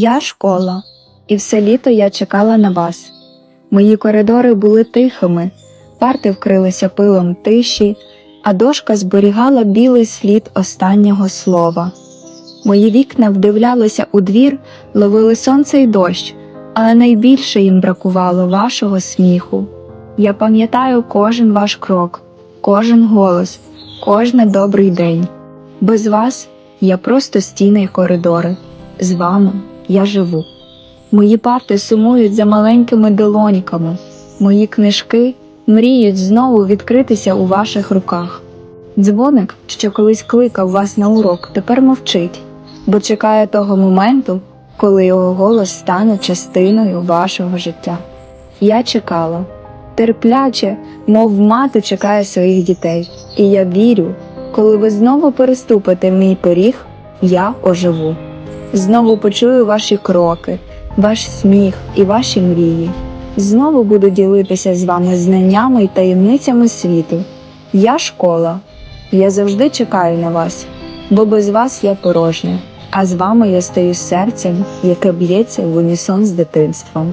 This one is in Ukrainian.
Я школа, і все літо я чекала на вас. Мої коридори були тихими, парти вкрилися пилом тиші, а дошка зберігала білий слід останнього слова. Мої вікна вдивлялися у двір, ловили сонце й дощ, але найбільше їм бракувало вашого сміху. Я пам'ятаю кожен ваш крок, кожен голос, кожний добрий день. Без вас я просто стіни й коридори. З вами я живу. Мої парти сумують за маленькими долоньками, мої книжки мріють знову відкритися у ваших руках. Дзвоник, що колись кликав вас на урок, тепер мовчить, бо чекає того моменту, коли його голос стане частиною вашого життя. Я чекала, терпляче, мов мати чекає своїх дітей, і я вірю, коли ви знову переступите мій поріг, я оживу. Знову почую ваші кроки, ваш сміх і ваші мрії. Знову буду ділитися з вами знаннями і таємницями світу. Я школа. Я завжди чекаю на вас, бо без вас я порожня, а з вами я стаю серцем, яке б'ється в унісон з дитинством.